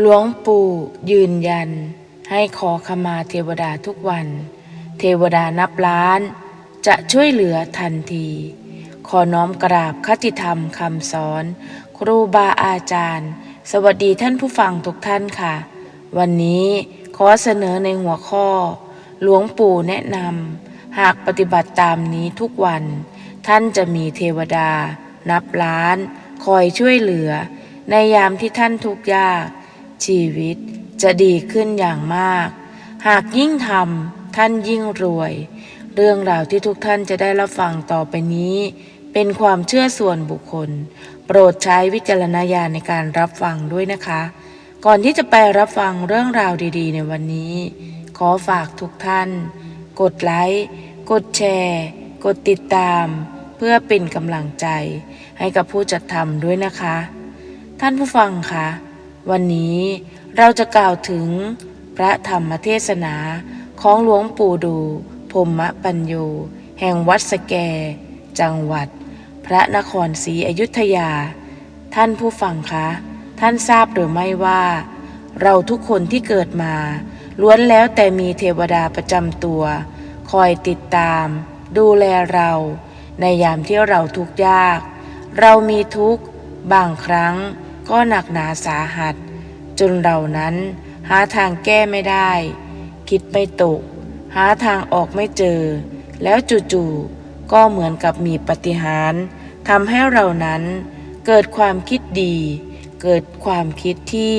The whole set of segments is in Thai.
หลวงปู่ยืนยัน ให้ขอขมาเทวดาทุกวัน เทวดานับล้าน จะช่วยเหลือทันที ขอน้อมกราบคติธรรมคำสอน ครูบาอาจารย์ สวัสดีท่านผู้ฟังทุกท่านค่ะ วันนี้ขอเสนอในหัวข้อ หลวงปู่แนะนำหากปฏิบัติตามนี้ทุกวัน ท่านจะมีเทวดา นับล้าน คอยช่วยเหลือ ในยามที่ท่านทุกข์ยาก ชีวิตจะดีขึ้นอย่างมาก หากยิ่งทำท่านยิ่งรวย เรื่องราวที่ทุกท่านจะได้รับฟังต่อไปนี้ เป็นความเชื่อส่วนบุคคล โปรดใช้วิจารณญาณในการรับฟังด้วยนะคะ ก่อนที่จะไปรับฟังเรื่องราวดีๆ ในวันนี้ ขอฝากทุกท่าน กดไลค์กดแชร์ กดติดตาม เพื่อเป็นกำลังใจให้กับผู้จัดทำด้วยนะคะ ท่านผู้ฟังคะ วันนี้เราจะกล่าวถึงพระธรรมเทศนาของหลวงปู่ดูพรหมปัญโยแห่งวัดสแก จังหวัด พระนครศรีอยุธยา ท่านผู้ฟังคะ ท่านทราบหรือไม่ว่า เราทุกคนที่เกิดมา ล้วนแล้วแต่มีเทวดาประจำตัว คอยติดตาม ดูแลเรา ในยามที่เราทุกข์ยาก เรามีทุกข์ บางครั้ง ก็หนักหนาสาหัส จนเรานั้นหาทางแก้ไม่ได้ คิดไม่ตก หาทางออกไม่เจอ แล้วจู่ๆก็เหมือนกับมีปฏิหารทำให้เรานั้นเกิดความคิดดี เกิดความคิดที่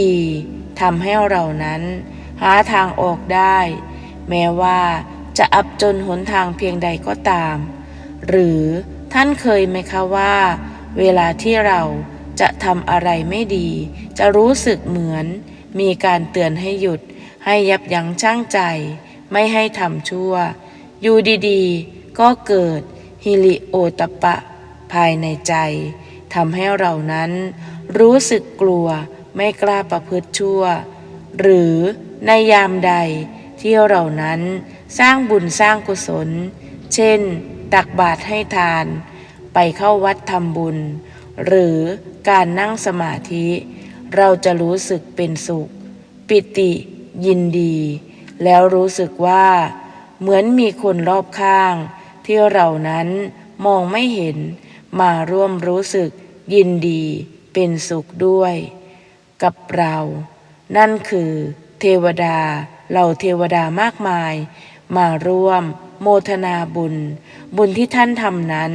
ดีๆทำให้เรานั้น หาทางออกได้ แม้ว่าจะอับจนหนทางเพียงใดก็ตาม หรือท่านเคยไหมคะว่า เวลาที่เรา จะทำอะไรไม่ดี จะรู้สึกเหมือน มีการเตือนให้หยุด ให้ยับยั้งชั่งใจ ไม่ให้ทำชั่ว อยู่ดีๆ ก็เกิดฮิลิโอตปะ ภายในใจทำให้เรานั้น รู้สึกกลัวไม่กล้าประพฤติชั่ว หรือในยามใดที่เรานั้นสร้างบุญสร้างกุศล เช่น ตักบาตรให้ทาน ไปเข้าวัดทำบุญ หรือการนั่งสมาธิ เราจะรู้สึกเป็นสุข ปิติยินดี แล้วรู้สึกว่า เหมือนมีคนรอบข้าง ที่เรานั้นมองไม่เห็นมาร่วมรู้สึกยินดีเป็นสุขด้วย กับเรา นั่นคือ เทวดาเหล่าเทวดามากมาย มาร่วม โมทนาบุญ บุญที่ท่านทำนั้น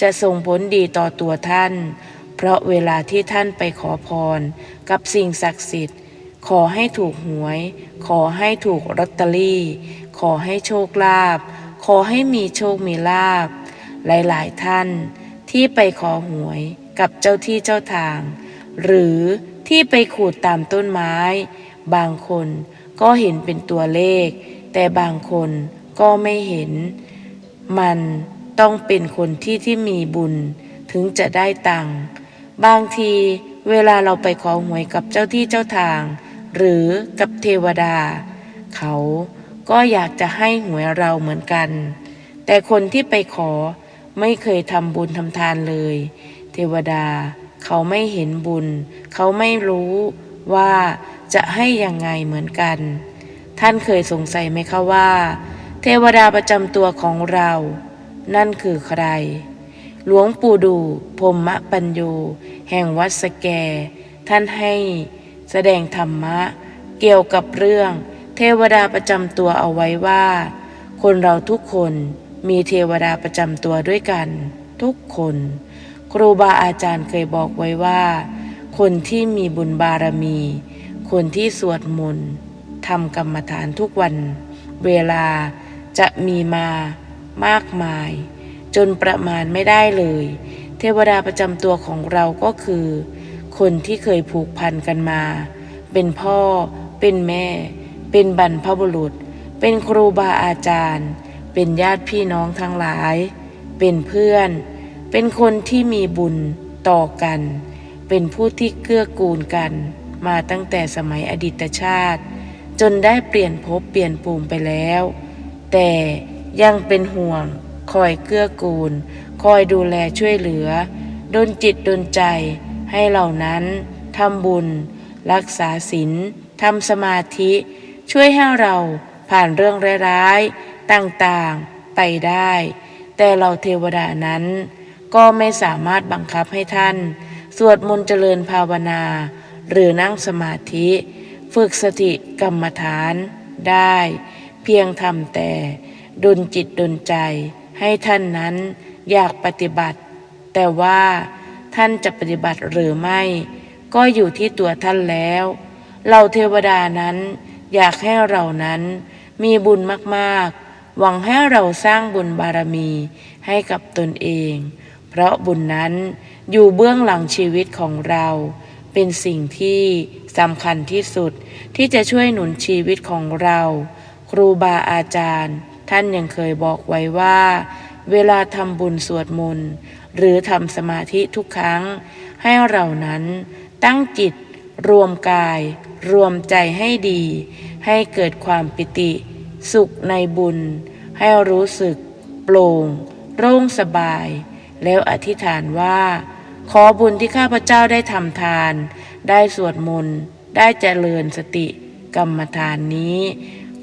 จะส่งผลดีต่อตัวท่าน เพราะเวลาที่ท่านไปขอพร กับสิ่งศักดิ์สิทธิ์ ขอให้ถูกหวย ขอให้ถูกลอตเตอรี่ ขอให้โชคลาภขอให้มีโชคมีลาภหลายๆท่านที่ไปขอหวยกับเจ้าที่เจ้าทาง หรือที่ไปขูดตามต้นไม้ บางคนก็เห็นเป็นตัวเลข แต่บางคนก็ไม่เห็น มันต้องเป็นคนที่ที่มีบุญถึงจะได้ตังค์ บางทีเวลาเราไปขอหวยกับเจ้าที่เจ้าทาง หรือกับเทวดา เขาก็อยากจะให้หวยเราเหมือนกัน แต่คนที่ไปขอไม่เคยทำบุญทำทานเลย เทวดาเขาไม่เห็นบุญ เขาไม่รู้ว่าจะให้ยังไงเหมือนกัน ท่านเคยสงสัยไหมคะว่า เทวดาประจำตัวของเรา นั่นคือใคร หลวงปู่ดูพรหมะปัญโยแห่งวัดสแก ท่านให้แสดงธรรมะ เกี่ยวกับเรื่อง เทวดาประจำตัวเอาไว้ว่า คนเราทุกคนมีเทวดาประจำตัวด้วยกัน ทุกคน ครูบาอาจารย์เคยบอกไว้ว่า คนที่มีบุญบารมี คนที่สวดมนต์ทำกรรมฐานทุกวัน เวลาจะมีมามากมาย จนประมาณไม่ได้เลย เทวดาประจำตัวของเราก็คือ คนที่เคยผูกพันกันมา เป็นพ่อ เป็นแม่ เป็นบรรพบุรุษ เป็นครูบาอาจารย์ เป็นญาติพี่น้องทั้งหลาย เป็นเพื่อน เป็นคนที่มีบุญต่อกัน เป็นผู้ที่เกื้อกูลกัน มาตั้งแต่สมัยอดีตชาติ จนได้เปลี่ยนภพเปลี่ยนภูมิไปแล้ว แต่ยังเป็นห่วง คอยเกื้อกูล คอยดูแลช่วยเหลือ ดนจิตดนใจ ให้เหล่านั้นทำบุญ รักษาศีลทำสมาธิ ช่วยให้เราผ่านเรื่องร้ายๆต่างๆไปได้ แต่เราเทวดานั้น ก็ไม่สามารถบังคับให้ท่าน สวดมนต์เจริญภาวนา หรือนั่งสมาธิ ฝึกสติกรรมฐานได้ เพียงทำแต่ดลจิตดลใจ ให้ท่านนั้นอยากปฏิบัติ แต่ว่าท่านจะปฏิบัติหรือไม่ ก็อยู่ที่ตัวท่านแล้วเราเทวดานั้นอยากให้เรานั้นมีบุญมากๆ หวังให้เราสร้างบุญบารมีให้กับตนเอง เพราะบุญนั้นอยู่เบื้องหลังชีวิตของเรา เป็นสิ่งที่สำคัญที่สุดที่จะช่วยหนุนชีวิตของเรา ครูบาอาจารย์ ท่านยังเคยบอกไว้ว่า เวลาทำบุญสวดมนต์หรือทำสมาธิทุกครั้ง ให้เรานั้นตั้งจิต รวมกาย รวมใจให้ดี ให้เกิดความปิติ สุขในบุญ ให้รู้สึก โปร่งโล่งสบาย แล้วอธิษฐานว่า ขอบุญที่ข้าพเจ้าได้ทำทาน ได้สวดมนต์ได้เจริญสติ กรรมฐานนี้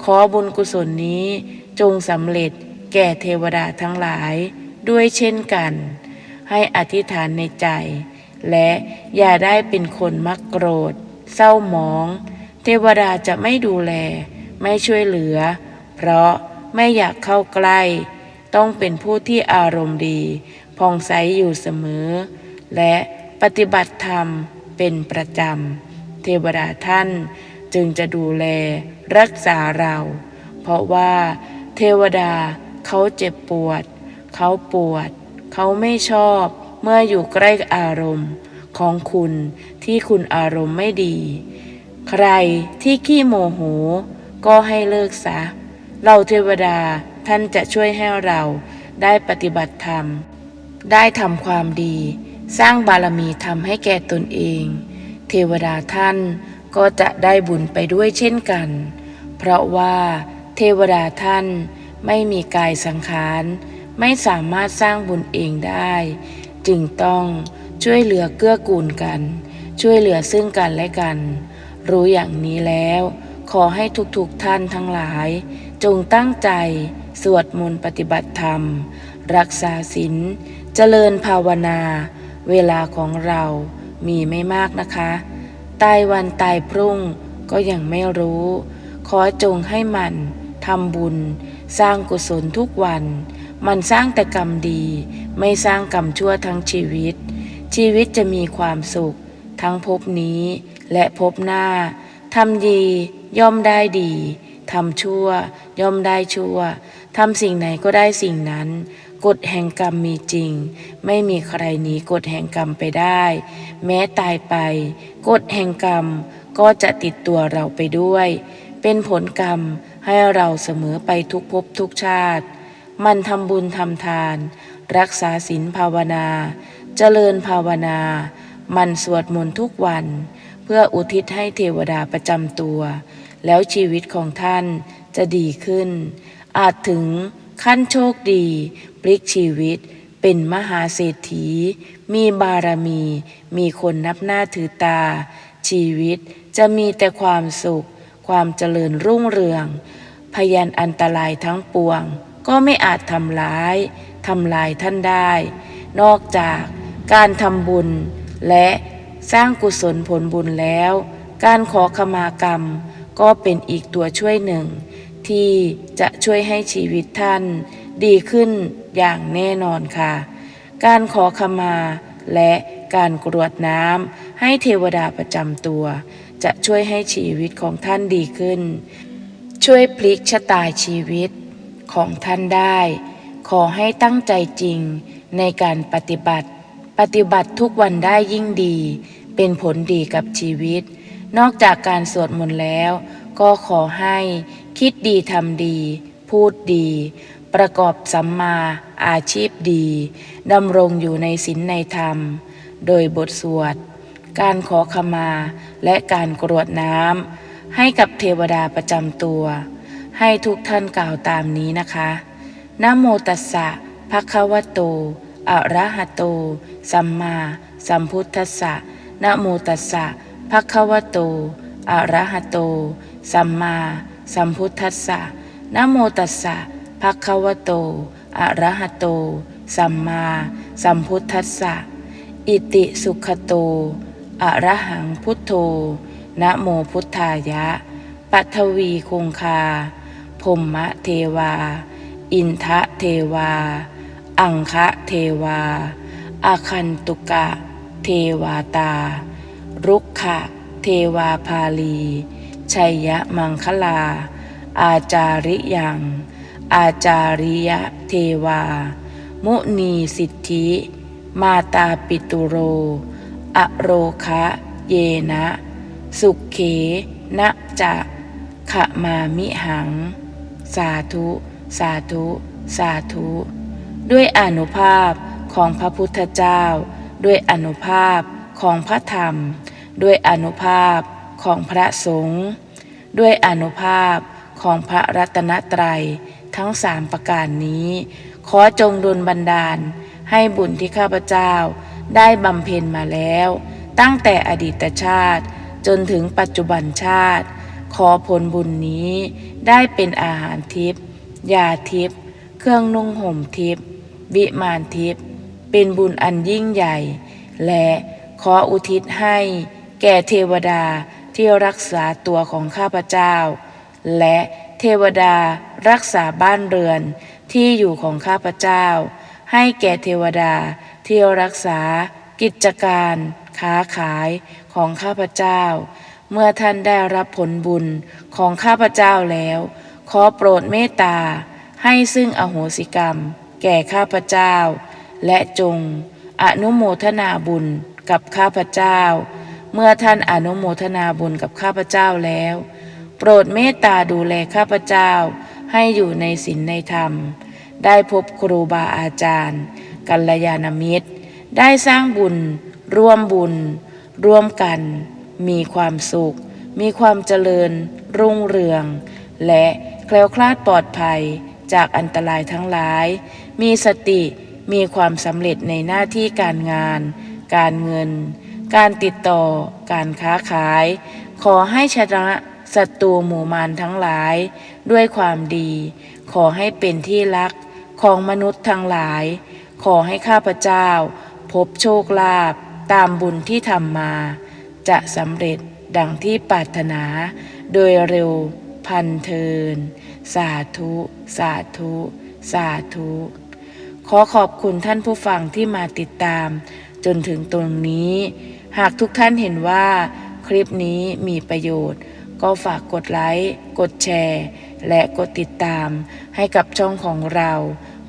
ขอบุญกุศลนี้ จงสำเร็จแก่เทวดาทั้งหลายด้วยเช่นกัน ให้อธิษฐานในใจ และอย่าได้เป็นคนมักโกรธ เศร้าหมอง เทวดาจะไม่ดูแล ไม่ช่วยเหลือ เพราะไม่อยากเข้าใกล้ ต้องเป็นผู้ที่อารมณ์ดีผ่องใสอยู่เสมอ และปฏิบัติธรรมเป็นประจำ เทวดาท่านจึงจะดูแลรักษาเรา เพราะว่า เทวดา เขาเจ็บปวด เขาปวด เขาไม่ชอบเมื่ออยู่ใกล้อารมณ์ของคุณที่คุณอารมณ์ไม่ดี ใครที่ขี้โมโห ก็ให้เลิกซะ เราเทวดาท่านจะช่วยให้เราได้ปฏิบัติธรรม ได้ทำความดี สร้างบารมีทำให้แก่ตนเอง เทวดาท่านก็จะได้บุญไปด้วยเช่นกัน เพราะว่า วดาท่านไม่มีกายสังขาร ไม่สามารถสร้างบุญเองได้ จึงต้องช่วยเหลือเกื้อกูลกัน ช่วยเหลือซึ่งกันและกัน รู้อย่างนี้แล้ว ขอให้ทุกๆท่านทั้งหลาย จงตั้งใจ สวดมนต์ปฏิบัติธรรม รักษาศีลเจริญภาวนา เวลาของเรามีไม่มากนะคะ ตายวันตายพรุ่งก็ยังไม่รู้ ขอจงให้มัน ทำบุญ สร้างกุศลทุกวัน มันสร้างแต่กรรมดี ไม่สร้างกรรมชั่วทั้งชีวิต ชีวิตจะมีความสุข ทั้งภพนี้ และภพหน้าทำดีย่อมได้ดีทำชั่ว ย่อมได้ชั่วทำสิ่งไหนก็ได้สิ่งนั้น กฎแห่งกรรมมีจริง ไม่มีใครหนีกฎแห่งกรรมไปได้ แม้ตายไป กฎแห่งกรรมก็จะติดตัวเราไปด้วย เป็นผลกรรม ให้เราเสมอไปทุกภพทุกชาติ มันทำบุญทำทาน รักษาศีลภาวนาเจริญภาวนา มันสวดมนต์ทุกวัน เพื่ออุทิศให้เทวดาประจำตัว แล้วชีวิตของท่านจะดีขึ้น อาจถึงขั้นโชคดีพลิกชีวิตเป็นมหาเศรษฐี มีบารมี มีคนนับหน้าถือตา ชีวิตจะมีแต่ความสุข ความเจริญรุ่งเรือง พยันอันตรายทั้งปวง ก็ไม่อาจทำร้ายทำลายท่านได้ นอกจากการทำบุญ และสร้างกุศลผลบุญแล้ว การขอขมากรรม ก็เป็นอีกตัวช่วยหนึ่ง ที่จะช่วยให้ชีวิตท่านดีขึ้นอย่างแน่นอนค่ะ การขอขมาและการกรวดน้ำให้เทวดาประจำตัว จะช่วยให้ชีวิตของท่านดีขึ้น ช่วยพลิกชะตาชีวิตของท่านได้ ขอให้ตั้งใจจริงในการปฏิบัติ ปฏิบัติทุกวันได้ยิ่งดี เป็นผลดีกับชีวิต นอกจากการสวดมนต์แล้ว ก็ขอให้คิดดีทำดี พูดดี ประกอบสัมมาอาชีพดีดำรงอยู่ในศีลในธรรม โดยบทสวด การขอขมาและการกรวดน้ำให้กับเทวดาประจำตัว ให้ทุกท่านกล่าวตามนี้นะคะนะโมตัสสะภะคะวะโต อะระหะโต สัมมาสัมพุทธัสสะนะโมตัสสะภภคะวะโต อะระหะโต สัมมาสัมพุทธัสสะนะโมตัสสะภะคะวะโต อะระหะโต สัมมาสัมพุทธัสสะอิติสุขโต อระหังพุทโธ นะโมพุทธายะ ปัทวีคงคาพรหมเทวา อินทะเทวา อังคะเทวา อาคันตุกะ เทวาตา รุกขะ เทวาภาลี ชัยยะมังคลา อาจาริยัง อาจาริยะเทวา มุนีสิทธิ มาตาปิตุโร อโรคะเยนะ สุขเขนะจะขมามิหัง สาธุ สาธุ สาธุ ด้วยอนุภาพของพระพุทธเจ้า ด้วยอนุภาพของพระธรรม ด้วยอนุภาพของพระสงฆ์ด้วยอนุภาพของพระรัตนตรัยทั้งสามประการนี้ ขอจงดลบันดาลให้บุญที่ข้าพเจ้า ได้บำเพ็ญมาแล้ว ตั้งแต่อดีตชาติ จนถึงปัจจุบันชาติ ขอผลบุญนี้ ได้เป็นอาหารทิพย์ยาทิพย์เครื่องนุ่งห่มทิพย์วิมานทิพย์เป็นบุญอันยิ่งใหญ่ และขออุทิศให้ แก่เทวดาที่รักษาตัวของข้าพเจ้า และเทวดารักษาบ้านเรือนที่อยู่ของข้าพเจ้า ให้แก่เทวดา เที่รักษา กิจการค้าขายของข้าพเจ้า เมื่อท่านได้รับผลบุญของข้าพเจ้าแล้ว ขอโปรดเมตตา ให้ซึ่งอโหสิกรรม แก่ข้าพเจ้า และจง อนุโมทนาบุญกับข้าพเจ้า เมื่อท่านอนุโมทนาบุญกับข้าพเจ้าแล้ว โปรดเมตตาดูแลข้าพเจ้า ให้อยู่ในศีลในธรรม ได้พบครูบาอาจารย์ กัลยาณมิตร ได้สร้างบุญ ร่วมบุญ ร่วมกัน มีความสุข มีความเจริญ รุ่งเรือง และแคล้วคลาดปลอดภัยจากอันตรายทั้งหลาย มีสติมีความสำเร็จในหน้าที่การงาน การเงิน การติดต่อ การค้าขาย ขอให้ชนะศัตรูหมู่มารทั้งหลาย ด้วยความดี ขอให้เป็นที่รักของมนุษย์ทั้งหลาย ขอให้ข้าพเจ้า พบโชคลาภตามบุญที่ทำมา จะสำเร็จดังที่ปรารถนา โดยเร็วพันเทิน สาธุ สาธุ สาธุ ขอขอบคุณท่านผู้ฟังที่มาติดตาม จนถึงตรงนี้ หากทุกท่านเห็นว่าคลิปนี้มีประโยชน์ ก็ฝากกดไลค์ กดแชร์ และกดติดตามให้กับช่องของเรา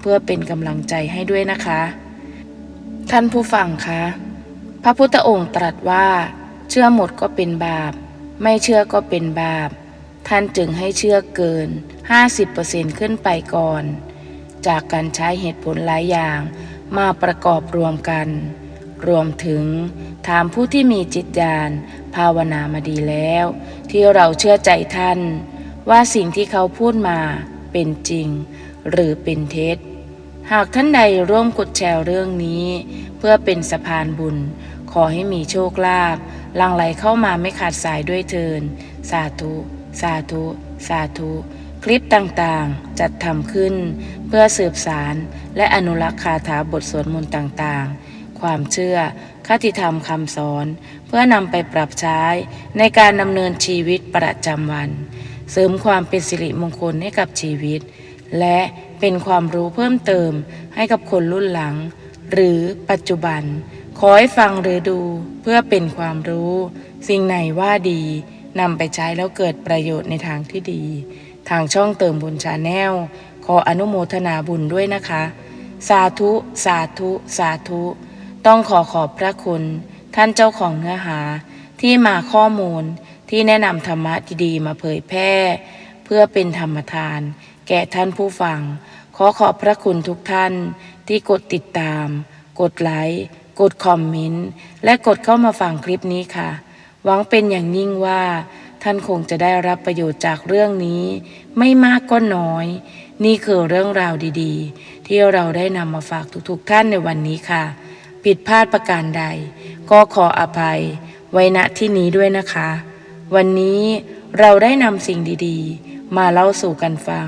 เพื่อเป็นกำลังใจให้ด้วยนะคะ ท่านผู้ฟังคะ พระพุทธองค์ตรัสว่า เชื่อหมดก็เป็นบาป ไม่เชื่อก็เป็นบาป ท่านจึงให้เชื่อเกิน 50%ขึ้นไปก่อน จากการใช้เหตุผลหลายอย่างมาประกอบรวมกัน รวมถึงถามผู้ที่มีจิตญาณภาวนามาดีแล้ว ที่เราเชื่อใจท่าน ว่าสิ่งที่เขาพูดมาเป็นจริง หรือเป็นเท็จ หากท่านใดร่วมกดแชร์เรื่องนี้ เพื่อเป็นสะพานบุญ ขอให้มีโชคลาภลังไหลเข้ามาไม่ขาดสายด้วยเทิน สาธุ สาธุ สาธุ คลิปต่างๆ จัดทำขึ้น เพื่อสืบสารและอนุรักษ์คาถาบทสวดมนต์ต่างๆ ความเชื่อคติธรรมคำสอน เพื่อนำไปปรับใช้ในการดำเนินชีวิตประจำวัน เสริมความเป็นสิริมงคลให้กับชีวิต และเป็นความรู้เพิ่มเติมให้กับคนรุ่นหลัง หรือปัจจุบัน ขอให้ฟังหรือดูเพื่อเป็นความรู้ สิ่งไหนว่าดีนำไปใช้แล้วเกิดประโยชน์ในทางที่ดี ทางช่องเติมบุญชาแนลขออนุโมทนาบุญด้วยนะคะ สาธุ สาธุ สาธุ ต้องขอขอบพระคุณ ท่านเจ้าของเนื้อหาที่มาข้อมูลที่แนะนำธรรมะดีๆมาเผยแพร่ เพื่อเป็นธรรมทาน แก่ท่านผู้ฟัง ขอขอบพระคุณทุกท่านที่กดติดตาม กดไลค์ กดคอมเมนต์ และกดเข้ามาฟังคลิปนี้ค่ะ หวังเป็นอย่างยิ่งว่า ท่านคงจะได้รับประโยชน์จากเรื่องนี้ ไม่มากก็น้อย นี่คือเรื่องราวดีๆ ที่เราได้นำมาฝากทุกๆท่านในวันนี้ค่ะ ผิดพลาดประการใด ก็ขออภัย ไว้ณที่นี้ด้วยนะคะ วันนี้เราได้นำสิ่งดีๆ มาเล่าสู่กันฟัง